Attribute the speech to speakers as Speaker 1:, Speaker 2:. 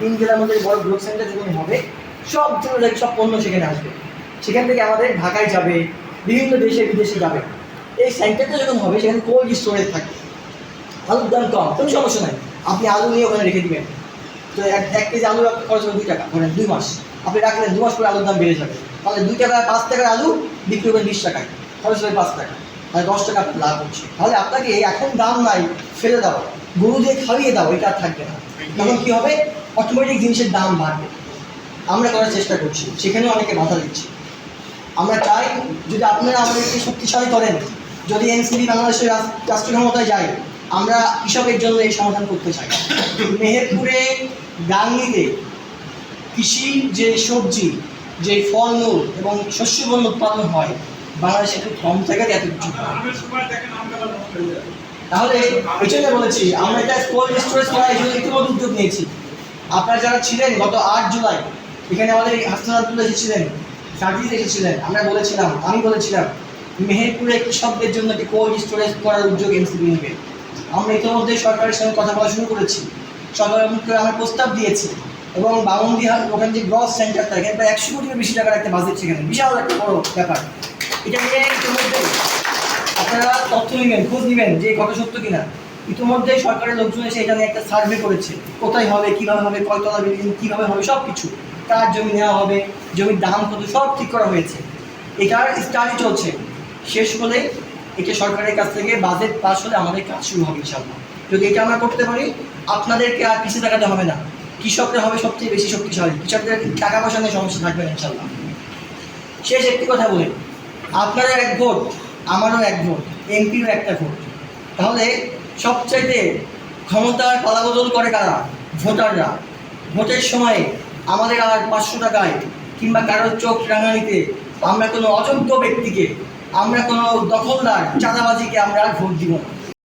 Speaker 1: তিন জেলার মধ্যে বড় গ্রোথ সেন্টার যেখানে হবে, সব জেলা থেকে সব পণ্য সেখানে আসবে। সেখান থেকে আমাদের ঢাকায় যাবে, বিভিন্ন দেশে বিদেশে যাবে। এই সেন্টারটা যখন হবে, সেখানে কোল্ড স্টোরেজ থাকবে। আলুর দাম কম, কোনো সমস্যা নাই। আপনি আলু নিয়ে ওখানে রেখে দিবেন। তো এক এক কেজি আলু খরচ হবে দুই টাকা মানে দুই মাস। আপনি রাখলেন, দু মাস পরে আলুর দাম বেড়ে যাবে। তাহলে দুই টাকা, পাঁচ টাকার আলু বিক্রি করবেন বিশ টাকায়, খরচ হবে পাঁচ টাকা। তাহলে দশ টাকা লাভ হচ্ছে। তাহলে আপনাকে এখন দাম নাই, ফেলে দাও। গরু দিয়ে খাইয়ে দাও, এটা আর থাকবে না। তখন কী হবে? অটোমেটিক জিনিসের দাম বাড়বে। আমরা করার চেষ্টা করছি। সেখানে অনেকে বাধা দিচ্ছি। আমরা চাই, যদি আপনারা আমাদেরকে শক্তিশালী করেন, যদি এনসিপি বাংলাদেশের রাষ্ট্রীয় ক্ষমতায় যায়, আমরা কৃষকের জন্য এই সমাধান করতে চাই। মেহেরপুরে গাংনিতে কৃষি যে সবজি, যে ফলমূল এবং শস্যপণ্য উৎপাদন হয় বাংলাদেশে খুব কম জায়গায় এত কিছু তাহলে এই জন্য বলেছি, আমরা এটা কোল্ড স্টোরেজ করার জন্য ইতিমধ্যে উদ্যোগ নিয়েছি। আপনারা যারা ছিলেন গত আট জুলাই, এখানে আমাদের হাসান আব্দুল্লাহ এসেছিলেন সাজিদ এসেছিলেন আমরা বলেছিলাম, আমি বলেছিলাম, মেহেরপুরে কৃষকদের জন্য একটি কোল্ড স্টোরেজ করার উদ্যোগ এনসিপি নেবে। আমরা ইতিমধ্যে সরকারের সঙ্গে কথা বলা শুরু করেছি। সরকারের মুখে আমরা প্রস্তাব দিয়েছি এবং বামন্দি ওখানে যে গ্রস সেন্টারটা, এখানে প্রায় একশো কোটির বেশি টাকার একটা বাজেট সেখানে। বিশাল একটা বড় ব্যাপার। এটা নিয়ে ইতিমধ্যে আপনারা তথ্য নেবেন, খোঁজ নেবেন যে কত সত্য কিনা। ইতিমধ্যে সরকারের লোকজন এসে এটা নিয়ে একটা সার্ভে করেছে, কোথায় হবে, কীভাবে হবে, কয়তলা বিল্ডিং কীভাবে হবে সব কিছু কার জমি নেওয়া হবে, জমির দাম কত, সব ঠিক করা হয়েছে। এটার স্টাডি চলছে। শেষ হলে এটা সরকারের কাছ থেকে বাজেট পাস হলে আমাদের কাজ শুরু হবে ইনশাল্লাহ যদি এটা আমরা করতে পারি, আপনাদেরকে আর পিছিয়ে থাকাতে হবে না। কৃষকরা হবে সবচেয়ে বেশি শক্তিশালী। কৃষকদের টাকা পয়সা নিয়ে সমস্যা থাকবে না ইনশাল্লাহ শেষ একটি কথা বলি। আপনারও এক ভোট, আমারও এক ভোট এমপিও একটা ভোট। তাহলে সবচাইতে ক্ষমতার পালাবদল করে কারা? ভোটাররা। ভোটের সময়ে আমাদের আর পাঁচশো টাকায় কিংবা কারোর চোখ রাঙানিতে আমরা কোনো অযোগ্য ব্যক্তিকে, আমরা কোনো দখলদার, চাঁদাবাজিকে আমরা আর ভোট দিব না।